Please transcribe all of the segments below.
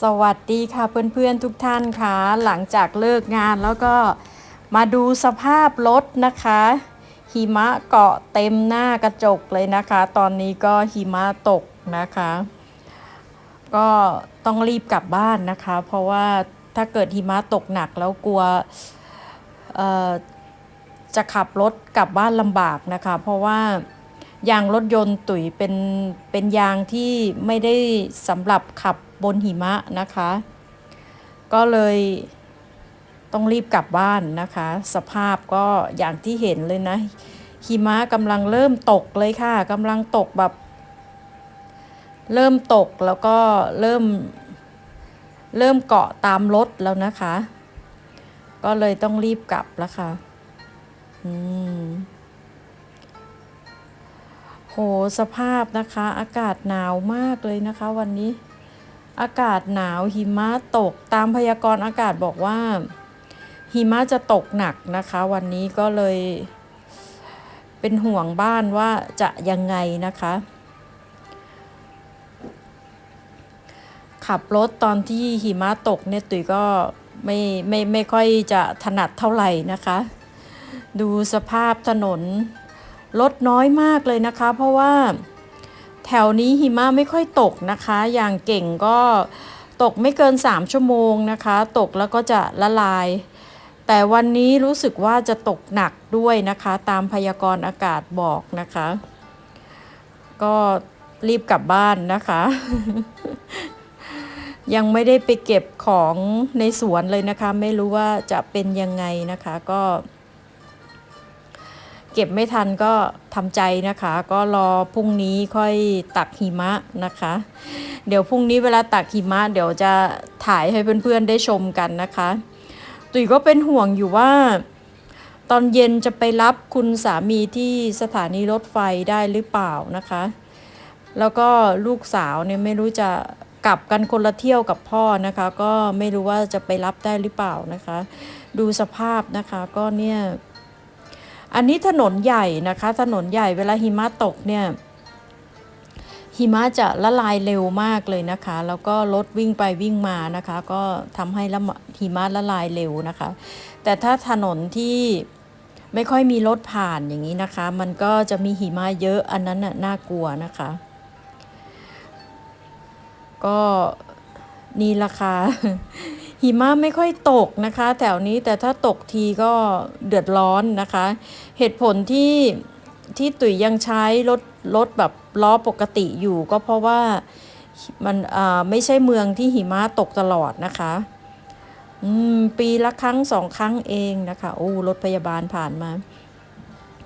สวัสดีค่ะเพื่อนๆทุกท่านค่ะหลังจากเลิกงานแล้วก็มาดูสภาพรถนะคะหิมะเกาะเต็มหน้ากระจกเลยนะคะ ตอนนี้ก็หิมะตกนะคะ ก็ต้องรีบกลับบ้านนะคะ เพราะว่าถ้าเกิดหิมะตกหนักแล้วกลัวจะขับรถกลับบ้านลำบากนะคะ เพราะว่ายางรถยนต์ตุ๋ยเป็นเป็นยางที่ไม่ได้สำหรับขับ บนหิมะนะคะ ก็เลยต้องรีบกลับบ้านนะคะ สภาพก็อย่างที่เห็นเลยนะ หิมะกำลังเริ่มตกเลยค่ะกำลังตกแบบ เริ่มตกแล้วก็เริ่ม เริ่มเกาะตามรถแล้วนะคะ ก็เลยต้องรีบกลับแล้วค่ะ อืมโหสภาพนะคะ อากาศหนาวมากเลยนะคะ วันนี้ อากาศหนาวหิมะตกตามพยากรณ์อากาศบอกว่า หิมะจะตกหนักนะคะ วันนี้ก็เลยเป็นห่วงบ้านว่าจะยังไงนะคะ ขับรถตอนที่หิมะตกเนี่ยตุ๋ยก็ไม่ไม่ไม่ค่อยจะถนัดเท่าไหร่นะคะ ดูสภาพถนนรถน้อยมากเลยนะคะ เพราะว่า แถวนี้หิมะไม่ค่อยตกนะคะ อย่างเก่งก็ตกไม่เกิน 3 ชั่วโมงนะคะ ตกแล้วก็จะละลาย แต่วันนี้รู้สึกว่าจะตกหนักด้วยนะคะ ตามพยากรณ์อากาศบอกนะคะ ก็รีบกลับบ้านนะคะ ยังไม่ได้ไปเก็บของในสวนเลยนะคะ ไม่รู้ว่าจะเป็นยังไงนะคะ ก็ เก็บไม่ทันก็ทำใจนะคะ ก็รอพรุ่งนี้ค่อยตักหิมะนะคะ เดี๋ยวพรุ่งนี้เวลาตักหิมะ เดี๋ยวจะถ่ายให้เพื่อนๆได้ชมกันนะคะ ตุ๋ยก็เป็นห่วงอยู่ว่า ตอนเย็นจะไปรับคุณสามีที่สถานีรถไฟได้หรือเปล่านะคะ แล้วก็ลูกสาวเนี่ยไม่รู้จะกลับกันคนละเที่ยวกับพ่อนะคะ ก็ไม่รู้ว่าจะไปรับได้หรือเปล่านะคะ ดูสภาพนะคะก็เนี่ย อันนี้ถนนใหญ่นะคะ ถนนใหญ่เวลาหิมะตกเนี่ยหิมะจะละลายเร็วมากเลยนะคะ แล้วก็รถวิ่งไปวิ่งมานะคะ ก็ทำให้ละหิมะละลายเร็วนะคะ แต่ถ้าถนนที่ไม่ค่อยมีรถผ่านอย่างนี้นะคะ มันก็จะมีหิมะเยอะอันนั้นน่ะน่ากลัวนะคะ ก็นี่ราคา หิมะไม่ค่อยตกนะคะ แถวนี้แต่ถ้าตกทีก็เดือดร้อนนะคะ เหตุผลที่ที่ตุ๋ยยังใช้รถรถแบบล้อปกติอยู่ก็เพราะว่ามันอ่าไม่ใช่เมืองที่หิมะตกตลอดนะคะปีละครั้งสองครั้งเองนะคะโอ้รถพยาบาลผ่านมา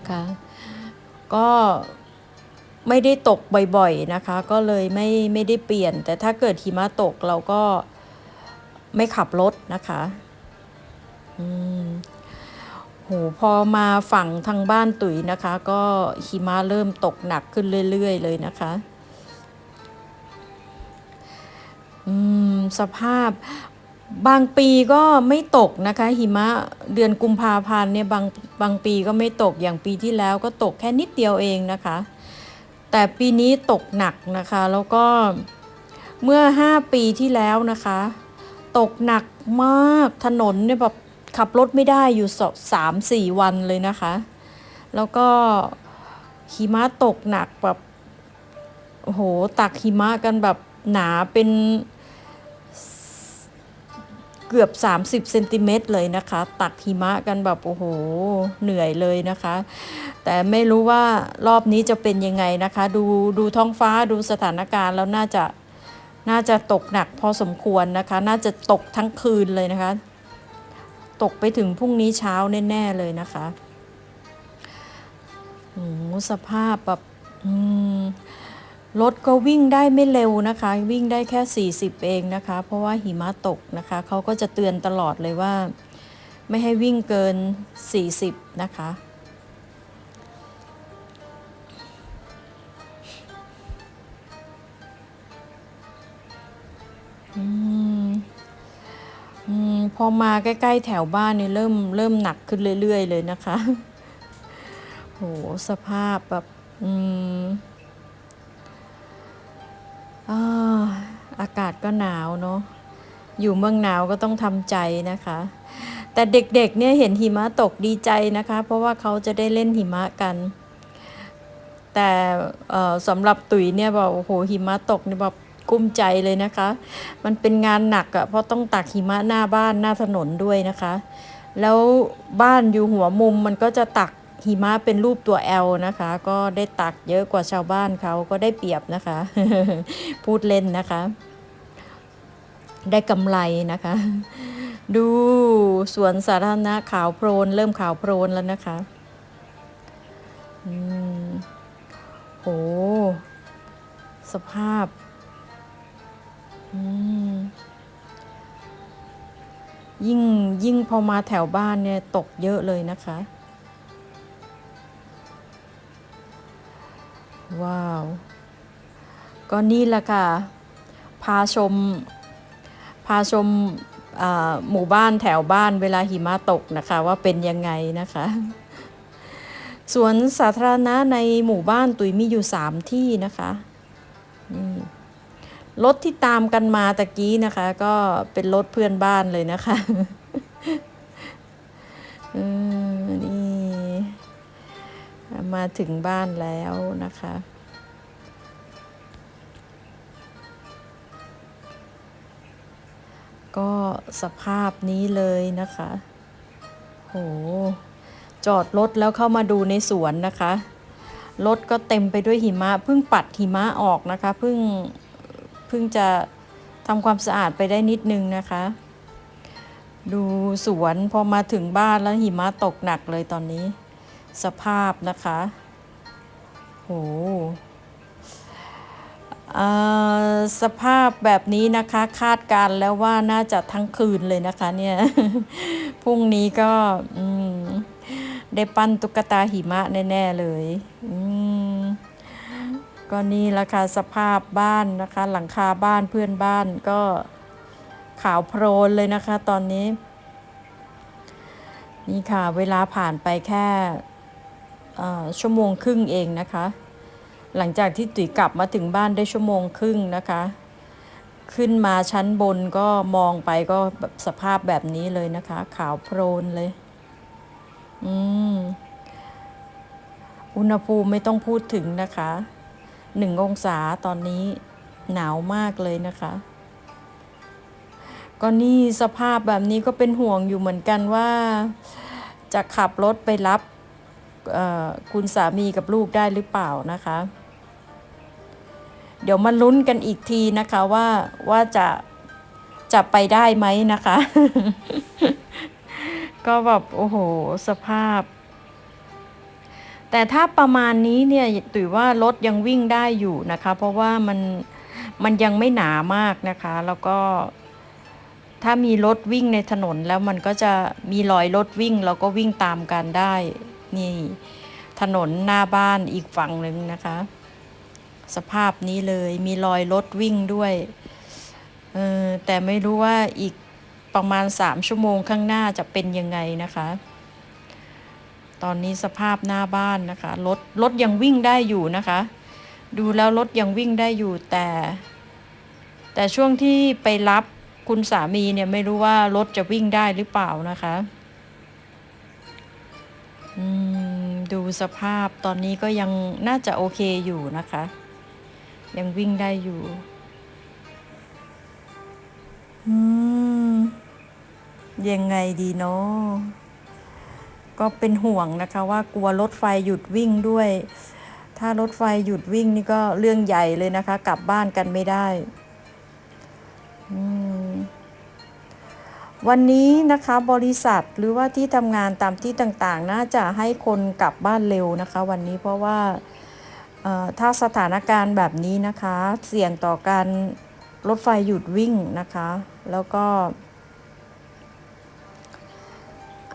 ค่ะก็ไม่ได้ตกบ่อยๆนะคะ ก็เลยไม่ไม่ได้เปลี่ยน แต่ถ้าเกิดหิมะตกเราก็ ไม่ขับรถนะคะอืมโหพอมาฝั่งทางบ้านตุ๋ยนะคะ ก็หิมะเริ่มตกหนักขึ้นเรื่อยๆเลยนะคะอืมสภาพบางปีก็ไม่ตกนะคะ หิมะเดือนกุมภาพันธ์เนี่ยบางบางปีก็ไม่ตกอย่างปีที่แล้วก็ตกแค่นิดเดียวเองนะคะ แต่ปีนี้ตกหนักนะคะ แล้วก็เมื่อ 5 ปีที่แล้วนะคะ ตกหนักมากถนนเนี่ยแบบขับรถไม่ได้อยู่สสามสี่วันเลยนะคะ แล้วก็หิมะตกหนักแบบโอ้โหตักหิมะกันแบบหนาเป็นเกือบ 30เซนติเมตรเลยนะคะ ตักหิมะกันแบบโอ้โห เหนื่อยเลยนะคะ แต่ไม่รู้ว่ารอบนี้จะเป็นยังไงนะคะ ดูดูท้องฟ้าดูสถานการณ์แล้วน่าจะ น่าจะตกหนักพอสมควรนะคะ น่าจะตกทั้งคืนเลยนะคะ ตกไปถึงพรุ่งนี้เช้าแน่ ๆ เลยนะคะโอ้สภาพแบบรถก็วิ่งได้ไม่เร็วนะคะ วิ่งได้แค่ 40 เองนะคะ เพราะว่าหิมะตกนะคะเขาก็จะเตือนตลอดเลยว่า ไม่ให้วิ่งเกิน 40 นะคะ อืมอืมพอมาใกล้ ๆ แถวบ้านนี่เริ่มเริ่มหนักขึ้นเรื่อย ๆ เลยนะคะ โห สภาพแบบอืมอากาศก็หนาวเนาะ อยู่เมืองหนาวก็ต้องทำใจนะคะ แต่เด็กๆเนี่ยเห็นหิมะตกดีใจนะคะ เพราะว่าเขาจะได้เล่นหิมะกัน แต่สำหรับตุ๋ยเนี่ยบอกโอ้โหหิมะตกเนี่ยแบบ กุ้มใจเลยนะคะ มันเป็นงานหนักอะเพราะต้องตักหิมะหน้าบ้านหน้าถนนด้วยนะคะ แล้วบ้านอยู่หัวมุมมันก็จะตักหิมะเป็นรูปตัว L นะคะ ก็ได้ตักเยอะกว่าชาวบ้านเขาก็ได้เปรียบนะคะ พูดเล่นนะคะ ได้กำไรนะคะ ดูสวนสาธารณะขาวโพลนเริ่มขาวโพลนแล้วนะคะอืมโหสภาพ ยิ่งยิ่งพอมาแถวบ้านเนี่ยตกเยอะเลยนะคะ ว้าว ก็นี่แหละค่ะ พาชม พาชมหมู่บ้านแถวบ้านเวลาหิมะตกนะคะว่าเป็นยังไงนะคะสวนสาธารณะในหมู่บ้านตุยมีอยู่สามที่นะคะนี่ รถที่ตามกันมาตะกี้นะคะ ก็เป็นรถเพื่อนบ้านเลยนะคะออนี่มาถึงบ้านแล้วนะคะ ก็สภาพนี้เลยนะคะ โห จอดรถแล้วเข้ามาดูในสวนนะคะ รถก็เต็มไปด้วยหิมะ เพิ่งปัดหิมะออกนะคะ เพิ่ง เพิ่งจะทำความสะอาดไปได้นิดนึงนะคะ ดูสวนพอมาถึงบ้านแล้วหิมะตกหนักเลยตอนนี้ สภาพนะคะโหเอ่อสภาพแบบนี้นะคะคาดการแล้วว่าน่าจะทั้งคืนเลยนะคะเนี่ยพรุ่งนี้ก็ได้ปั้นตุ๊กตาหิมะแน่ ๆ เลยอืม ก็นี่ละค่ะสภาพบ้านนะคะ หลังคาบ้านเพื่อนบ้านก็ขาวโพลนเลยนะคะตอนนี้ นี่ค่ะเวลาผ่านไปแค่ชั่วโมงครึ่งเองนะคะ หลังจากที่ตุ๋ยกลับมาถึงบ้านได้ชั่วโมงครึ่งนะคะ ขึ้นมาชั้นบนก็มองไปก็แบบสภาพแบบนี้เลยนะคะ ขาวโพลนเลย อืมอุณหภูมิไม่ต้องพูดถึงนะคะ หนึ่งองศาตอนนี้หนาวมากเลยนะคะ ก็นี่สภาพแบบนี้ก็เป็นห่วงอยู่เหมือนกันว่า จะขับรถไปรับคุณสามีกับลูกได้หรือเปล่านะคะ เดี๋ยวมาลุ้นกันอีกทีนะคะว่าว่าจะจะไปได้ไหมนะคะ ก็แบบโอ้โห สภาพ แต่ถ้าประมาณนี้เนี่ยตุ๋ยว่ารถยังวิ่งได้อยู่นะคะ เพราะว่ามันมันยังไม่หนามากนะคะ แล้วก็ถ้ามีรถวิ่งในถนนแล้วมันก็จะมีรอยรถวิ่งเราก็วิ่งตามกันได้นี่ถนนหน้าบ้านอีกฝั่งหนึ่งนะคะ สภาพนี้เลยมีรอยรถวิ่งด้วยเออแต่ไม่รู้ว่าอีกประมาณสามชั่วโมงข้างหน้าจะเป็นยังไงนะคะ ตอนนี้สภาพหน้าบ้านนะคะรถรถยังวิ่งได้อยู่นะคะ ดูแล้วรถยังวิ่งได้อยู่แต่ แต่ช่วงที่ไปรับคุณสามีเนี่ยไม่รู้ว่ารถจะวิ่งได้หรือเปล่านะคะอืมดูสภาพตอนนี้ก็ยังน่าจะโอเคอยู่นะคะ ยังวิ่งได้อยู่อืมยังไงดีเนาะ ก็เป็นห่วงนะคะว่ากลัวรถไฟหยุดวิ่งด้วย ถ้ารถไฟหยุดวิ่งนี่ก็เรื่องใหญ่เลยนะคะ กลับบ้านกันไม่ได้วันนี้นะคะบริษัทหรือว่าที่ทำงานตามที่ต่างๆ น่าจะให้คนกลับบ้านเร็วนะคะ วันนี้เพราะว่าถ้าสถานการณ์แบบนี้นะคะ เสี่ยงต่อการรถไฟหยุดวิ่งนะคะ แล้วก็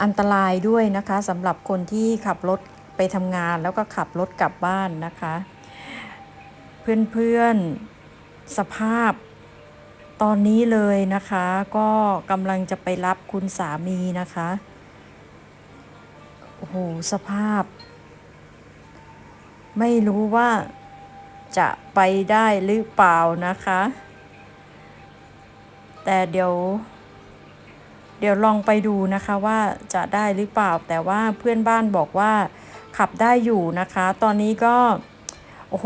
อันตรายด้วยนะคะสำหรับคนที่ขับรถไปทำงานแล้วก็ขับรถกลับบ้านนะคะ เพื่อนๆสภาพตอนนี้เลยนะคะ ก็กำลังจะไปรับคุณสามีนะคะโอ้โหสภาพ ไม่รู้ว่าจะไปได้หรือเปล่านะคะ แต่เดี๋ยว เดี๋ยวลองไปดูนะคะว่าจะได้หรือเปล่า แต่ว่าเพื่อนบ้านบอกว่าขับได้อยู่นะคะ ตอนนี้ก็โอ้โห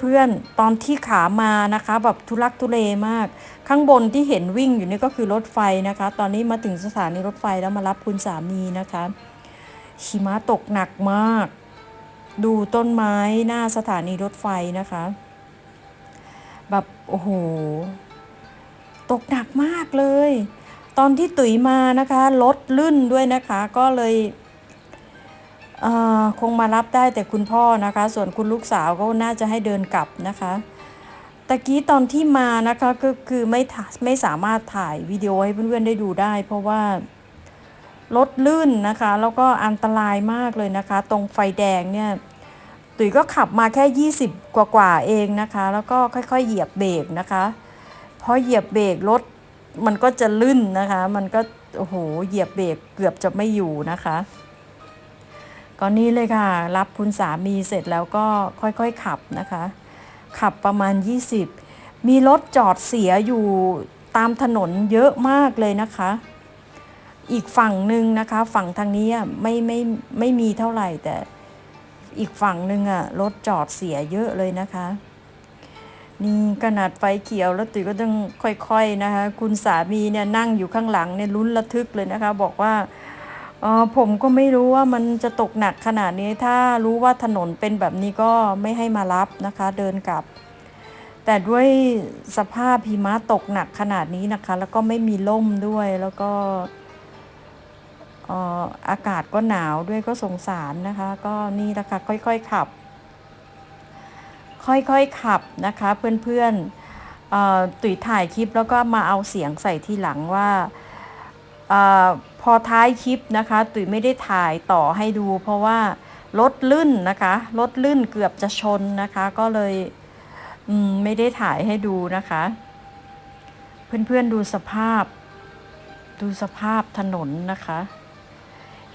เพื่อนๆ ตอนที่ขามานะคะ แบบทุลักทุเลมาก ข้างบนที่เห็นวิ่งอยู่นี่ก็คือรถไฟนะคะ ตอนนี้มาถึงสถานีรถไฟแล้วมารับคุณสามีนะคะหิมะตกหนักมาก ดูต้นไม้หน้าสถานีรถไฟนะคะ แบบโอ้โห ตกหนักมากเลย ตอนที่ตุ๋ยมานะคะรถลื่นด้วยนะคะ ก็เลยเคงมารับได้แต่คุณพ่อนะคะ ส่วนคุณลูกสาวก็น่าจะให้เดินกลับนะคะตะกี้ตอนที่มานะคะก็คือไม่ไม่สามารถถ่ายวิดีโอให้เพื่อนๆได้ดูได้ เพราะว่ารถลื่นนะคะ แล้วก็อันตรายมากเลยนะคะ ตรงไฟแดงเนี่ยตุ๋ยก็ขับมาแค่ 20 กว่าๆเองนะคะ แล้วก็ค่อยๆ เหยียบเบรกนะคะพอเหยียบเบรกรถ มันก็จะลื่นนะคะ มันก็โอ้โหเหยียบเบรกเกือบจะไม่อยู่นะคะก็นี่เลยค่ะ รับคุณสามีเสร็จแล้วก็ค่อยๆขับนะคะ ขับประมาณ 20 มีรถจอดเสียอยู่ตามถนนเยอะมากเลยนะคะ อีกฝั่งหนึ่งนะคะ ฝั่งทางนี้อะไม่ไม่ไม่มีเท่าไหร่แต่อีกฝั่งหนึ่งอะรถจอดเสียเยอะเลยนะคะ นี่ขนาดไฟเขียวแล้วตุ๋ยก็ต้องค่อยๆนะคะ คุณสามีเนี่ยนั่งอยู่ข้างหลังเนี่ยลุ้นระทึกเลยนะคะ บอกว่าเออผมก็ไม่รู้ว่ามันจะตกหนักขนาดนี้ถ้ารู้ว่าถนนเป็นแบบนี้ก็ไม่ให้มารับนะคะ เดินกลับ แต่ด้วยสภาพหิมะตกหนักขนาดนี้นะคะ แล้วก็ไม่มีล่มด้วยแล้วก็เอ่ออากาศก็หนาวด้วยก็สงสารนะคะ ก็นี่แหละค่ะค่อย ๆ ขับ ค่อยๆขับนะคะเพื่อนๆตุ๋ยถ่ายคลิปแล้วก็มาเอาเสียงใส่ที่หลังว่าออพอท้ายคลิปนะคะ ตุ๋ยไม่ได้ถ่ายต่อให้ดู เพราะว่ารถลื่นนะคะรถลื่นเกือบจะชนนะคะ ก็เลยมไม่ได้ถ่ายให้ดูนะคะ เพื่อนๆดูสภาพ ดูสภาพถนนนะคะ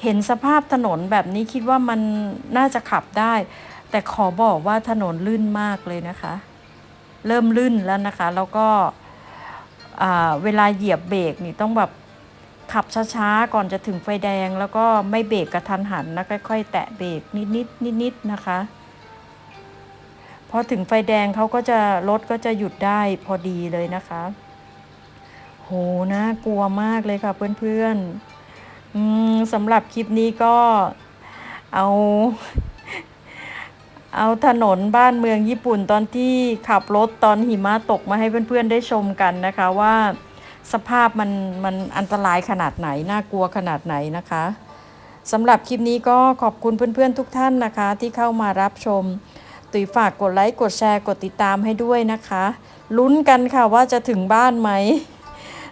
เห็นสภาพถนนแบบนี้คิดว่ามันน่าจะขับได้ แต่ขอบอกว่าถนนลื่นมากเลยนะคะ เริ่มลื่นแล้วนะคะ แล้วก็เวลาเหยียบเบรกนี่ต้องแบบขับช้าๆ ก่อนจะถึงไฟแดง แล้วก็ไม่เบรกกระทันหันนะค่อยๆ แตะเบรกนิดๆนิดๆนะคะพอถึงไฟแดงเขาก็จะรถก็จะหยุดได้พอดีเลยนะคะ โหน่ากลัวมากเลยค่ะเพื่อนๆสำหรับคลิปนี้ก็เอา เอาถนนบ้านเมืองญี่ปุ่นตอนที่ขับรถตอนหิมะตกมาให้เพื่อนๆได้ชมกันนะคะว่าสภาพมันมันอันตรายขนาดไหน น่ากลัวขนาดไหนนะคะสำหรับคลิปนี้ก็ขอบคุณเพื่อนๆทุกท่านนะคะ ที่เข้ามารับชมตุยฝากกดไลค์กดแชร์กดติดตามให้ด้วยนะคะ ลุ้นกันค่ะว่าจะถึงบ้านไหม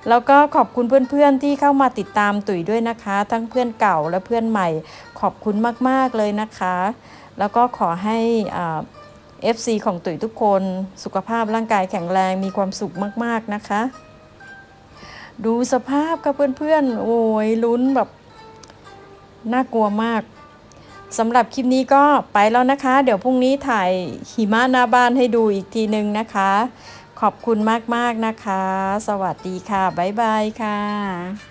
แล้วก็ขอบคุณเพื่อนๆที่เข้ามาติดตามตุ๋ยด้วยนะคะ ทั้งเพื่อนเก่าและเพื่อนใหม่ ขอบคุณมากๆเลยนะคะ แล้วก็ขอให้อ่า FC ของตุ๋ยทุกคนสุขภาพร่างกายแข็งแรงมีความสุขมากๆนะคะ ดูสภาพค่ะเพื่อนๆ โอ้ยลุ้นแบบน่ากลัวมากสำหรับคลิปนี้ก็ไปแล้วนะคะ เดี๋ยวพรุ่งนี้ถ่ายหิมะหน้าบ้านให้ดูอีกทีหนึ่งนะคะ ขอบคุณมากๆนะคะ สวัสดีค่ะ บ๊ายบายค่ะ